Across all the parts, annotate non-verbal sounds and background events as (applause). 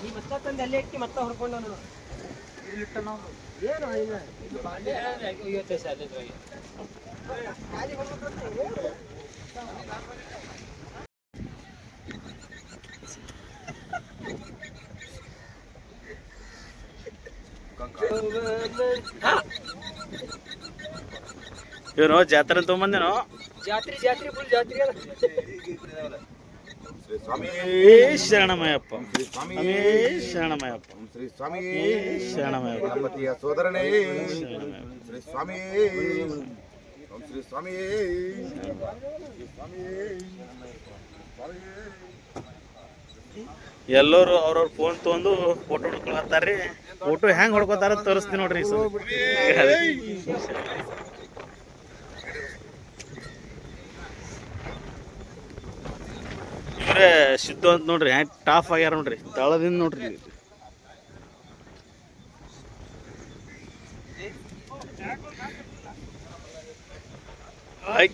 ಈ ಮತ್ತೆ ತಂದು ಅಲ್ಲೇ ಇಟ್ಟು ಮತ್ತೆ ಹೊರ್ಕೊಂಡು ಇಲ್ಲಿಟ್ಟ ಏನು ಇಲ್ಲ ಐವತ್ತೈದು ಸಾವಿರ ಖಾಲಿ ಹೊರ್ಕೊಂಡ್ರೆ ಏನು? ಇವನು ಜಾತ್ರೆ ತೊಗೊಂಬಂದೇನೋ ಜಾತ್ರೆ ಜಾತ್ರೆ ಫುಲ್ ಜಾತ್ರೆ ಅದ. ಶರಣಮಯಪ್ಪ ಶರಣಮಯ್ಯಪ್ಪ. ಶ್ರೀ ಸ್ವಾಮಿ. ಶರಣಮಯಪ್ಪ ಶ್ರೀ ಸ್ವಾಮಿ. ಶರಣಮಯ್ಯಪ್ಪ. ಗಣಪತಿಯ ಸೋದರನೇ. ಶ್ರೀ ಸ್ವಾಮಿ. ಓಂ ಶ್ರೀ ಸ್ವಾಮಿ. ಎಲ್ಲರೂ ಅವ್ರವ್ರ ಫೋನ್ ತಗೊಂಡು ಫೋಟೋ ಹೊಡ್ಕೊಳತ್ತಾರ್ರಿ. ಫೋಟೋ ಹೆಂಗ್ ಹೊಡ್ಕೋತಾರ ತೋರಿಸ್ತೀನಿ ನೋಡ್ರಿ ಈ ಇವ್ರೇ ಸಿದ್ದು ಅಂತ ನೋಡ್ರಿ ಹ್ಯಾಂಗ್ ಟಾಫ್ ಆಗ್ಯಾರ ನೋಡ್ರಿ ತಳದಿಂದ ನೋಡ್ರಿ. ಆಯ್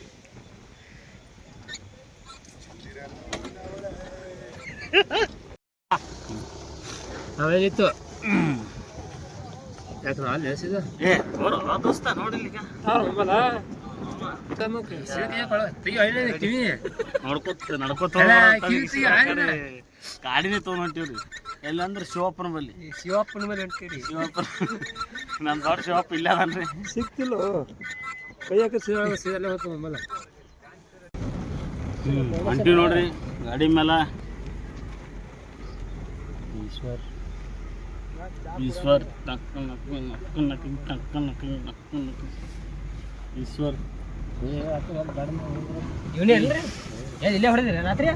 ಅವೇನಿತ್ತು ಯಾಕೆ ಅಲ್ಲಿ ಎಸಿದ ಏ ತೋರು ದೋಸ್ತ ನೋಡಿಲ್ಲ ಈಗ. ನೋಡ್ಕೊತ ನಡ್ಕೊತ ಅಲ್ಲ, ಹೋಗ್ತಾರ ಕಿವಿ ತೆಗಿ, ಆಯ್ನ. ಗಾಡಿನೇ ತೊಗೊಂಡ್ ಹೊಂಟೀವ್ರಿ ಎಲ್ಲಂದ್ರೆ ಶಿವಪ್ಪನ ಬಲ್ಲಿ. ಶಿವಪ್ಪನ ಮೇಲೆ ಹೊಂಟೀರಿ ಶಿವಪ್ಪ ನಮ್ಮ ದೊಡ್ಡ ಶಿವಪ್ಪ ಇಲ್ಲ ಅದನ್ರಿ. ಸಿಕ್ತಿಲ್ಲ? ಕೈಯಾಕ ಸಿಗಲ್ಲ ಹೊಂಟಿವಿ ನೋಡ್ರಿ ಗಾಡಿ ಮೇಲ ಈಶ್ವರ್. ಈಶ್ವರ್ ನಕ್ಕ ನಕ್ಕ ನಕ್ಕ ನಕ್ಕ ನಕ್ಕ ನಕ್ಕ ನಕ್ ನಕ್ ಈಶ್ವರ್. ಇವನೇ ಅಲ್ರಿ ಏ ಇಲ್ಲೇ ಹೊಡೆದಿರ? ರಾತ್ರಿ?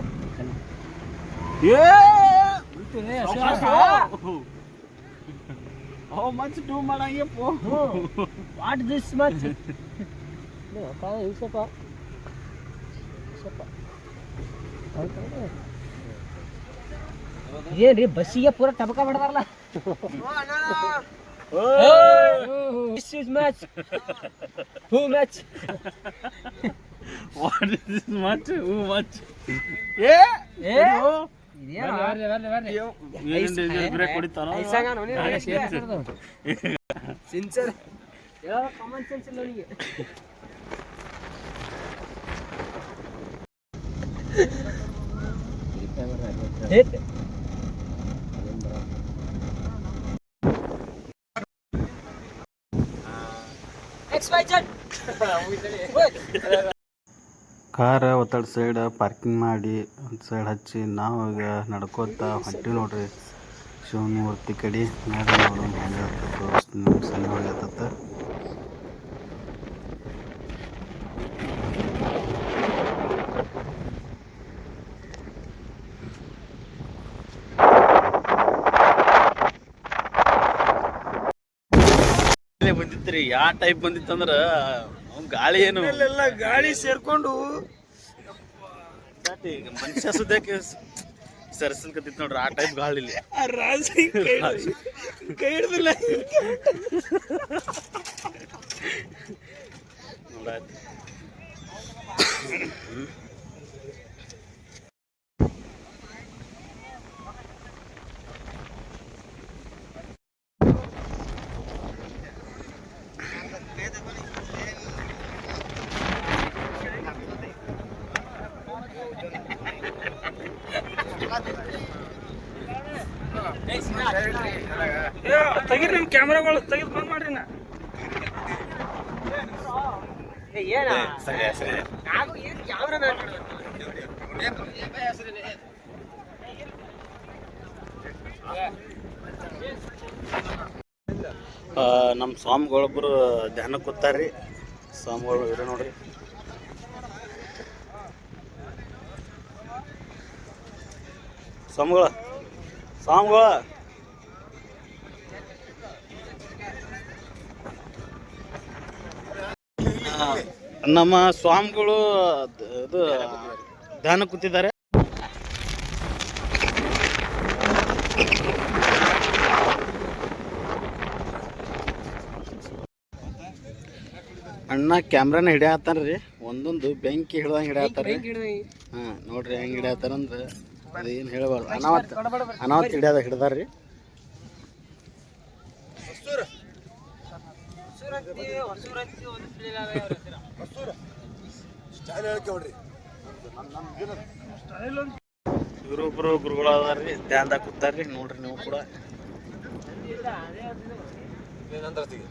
ಹೋ ಮಚ್ ಡೂ ಮಾಡಂಗಪ್ಪ ವಾಟ್ ದಿಸ್ ಮಚ್ ಸ್ವಲ್ಪ ಏನ್ರಿ ಬಸ್ಸಿಗೆ ಪೂರ ಟಬಕ ಬಡದಾರಲ್ಲ this is match who match what is this much who much ಏ? ಏ? ಬ್ರೇಕ್ ಸಿನ್ಸರ್. ಕಾಮನ್ ಸೆನ್ಸ್ ಇಲ್ಲ ಅವನಿಗೆ. ಕಾರ್ (laughs) ಒತ್ತಡ ಸೈಡ್ ಪಾರ್ಕಿಂಗ್ ಮಾಡಿ, ಒಂದು ಸೈಡ್ ಹಚ್ಚಿ, ನಾವು ಈಗ ನಡ್ಕೋತ ಹೊಂಟಿವಿ ನೋಡ್ರಿ. ಶಿವಮೂರ್ತಿ ಕಡೆ ನೋಡೋಣ ಹೆಂಗೆ ತೋರಿಸ್ತೀನಿ ಸಣ್ಣ ಹೋಗ್ಯತ್ತ ಬಂದಿತ್ರಿ ಯಾವ ಟೈಪ್ ಬಂದಿತ್ತಂದ್ರ ಗಾಳಿ ಏನು? ಎಲ್ಲ ಗಾಳಿ ಸೇರ್ಕೊಂಡು ಮನುಷ್ಯ ಸುದ್ದಕ್ಕೆ ಸರಿಸಲ್ಕತ್ತಿತ್ತು ಕತ್ತಿತ್ ನೋಡ್ರಿ ಆ ಟೈಪ್ ಗಾಳಿ ಇಲ್ಲಿ. ರಾಜಿ ಕೈ ಹಿಡ್ದಿಲ್ಲ. ನೋಡಾಯ್ತು. ತೆಗೀರಿ ನಿಮ್ಮ ಕ್ಯಾಮ್ರಾಗಳು ತೆಗೆದು ಬಂದ್ ಮಾಡ್ರಿ ನಾ. ಏನ? ನಾನು ಏನು ಕ್ಯಾಮ್ರಾ ನಮ್ಮ ಸ್ವಾಮಿಗಳೊಬ್ಬರು ಧ್ಯಾನ ಕೂತಾರ್ರಿ. ಸ್ವಾಮಿಗಳು ಇರೋ ನೋಡ್ರಿ. ಸ್ವಾಮಿಗಳ ಸ್ವಾಮಿಗಳ. ನಮ್ಮ ಸ್ವಾಮಿಗಳು ಇದು ಧ್ಯಾನ ಕೂತಿದ್ದಾರೆ. ಅಣ್ಣ ಕ್ಯಾಮ್ರಾನ ಹಿಡಿಯತ್ತಾರ್ರಿ ಒಂದೊಂದು ಬೆಂಕಿ ಹಿಡ್ದಂಗೆ ಹಿಡಿಯತ್ತಾರ್ರಿ ಹಾ ನೋಡ್ರಿ ಹೆಂಗ್ ಹಿಡಿಯತ್ತಾರಂದ್ರೆ ಅದೇನ್ ಏನು ಹೇಳಬಾರ್ದು ಅನಾವತ್ ಅನಾವತ್ ಹಿಡಿಯೋದ ಹಿಡ್ದಾರ್ರಿ. ಇವರೊಬ್ರು ಗುರುಗಳು ಅದಾರ್ರಿ ಧ್ಯಾನದಾಗ ಕೂತಾರ್ರಿ ನೋಡ್ರಿ ನೀವು ಕೂಡ. ನಂತರ ತೆಗಿ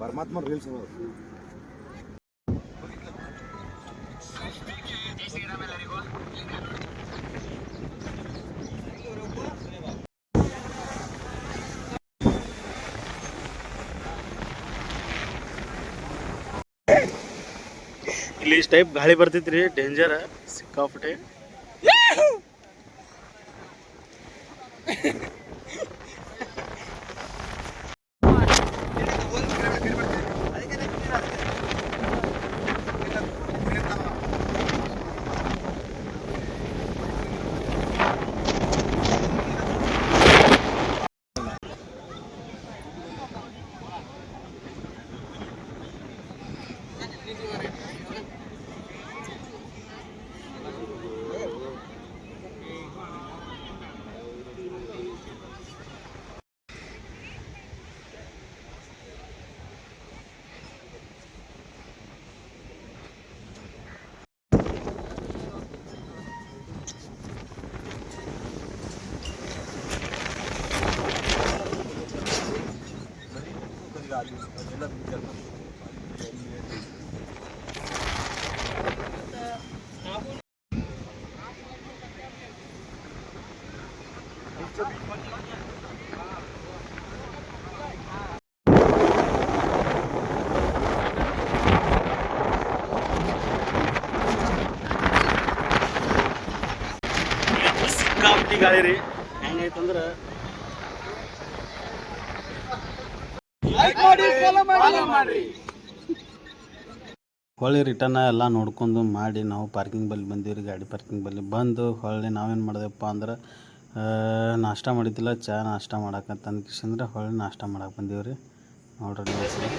ಪರಮಾತ್ಮ ರೀಲ್ಸ್ ಇಲ್ಲಿ ಇಷ್ಟು ಟೈಪ್ ಗಾಳಿ ಬರ್ತೈತ್ರಿ ಡೇಂಜರ್ ಸಿಕ್ಕಾಪಟ್ಟೆ ಸಿಕ್ಕಾಪಟ್ಟಿ ಗಾಳಿ ರೀ ಹೆಂಗೈತಂದ್ರ ಹೊಳ್ಳಿ ರಿಟರ್ನ್ ಎಲ್ಲ ನೋಡ್ಕೊಂಡು ಮಾಡಿ ನಾವು ಪಾರ್ಕಿಂಗ್ ಬಲ್ಲಿ ಬಂದೀವಿ ಗಾಡಿ ಪಾರ್ಕಿಂಗ್ ಬಲ್ಲಿ ಬಂದು ಹೊಳ್ಳಿ ನಾವೇನು ಮಾಡಿದೆಪ್ಪ ಅಂದ್ರೆ ಆ, ನಾಷ್ಟ ಮಾಡಿದ್ದಿಲ್ಲ ಚಾ ನಾಷ್ಟ ಮಾಡಕ್ಕಂತ ಅಂದ್ರೆ ಹೊಳ್ಳಿ ನಾಷ್ಟ ಮಾಡಕ್ಕೆ ಬಂದೀವಿ ರೀ ನೋಡ್ರಿ ಹೆಸ್ರು.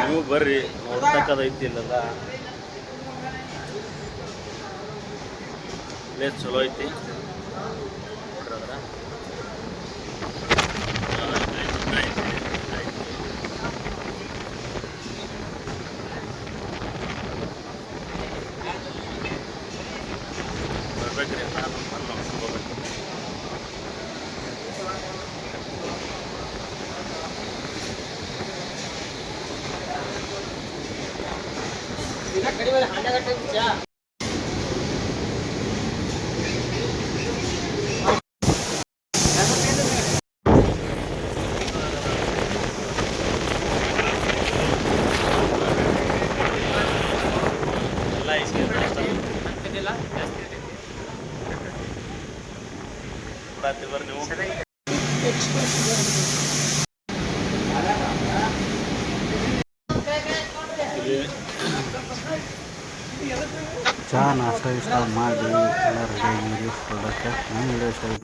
ನೀವು ಬರ್ರಿ ನೋಡ್ತಕ್ಕದೈತಿ ಇಲ್ಲದ ಪ್ಲೇಸ್ ಚಲೋ ಐತಿ. ಬರ್ಬೇಕ್ರಿ ಎಲ್ಲ ಬರ್ರಿ ನೀವು ನಾಷ್ಟ ಇಷ್ಟ ಮಾಡಿ ಎಲ್ಲ ರೆಡಿ ಆಗಿರಿ ಕೊಡೋಕ್ಕೆ ನಮ್ಮ ವಿಡಿಯೋ ಇಷ್ಟ ಆಯ್ತು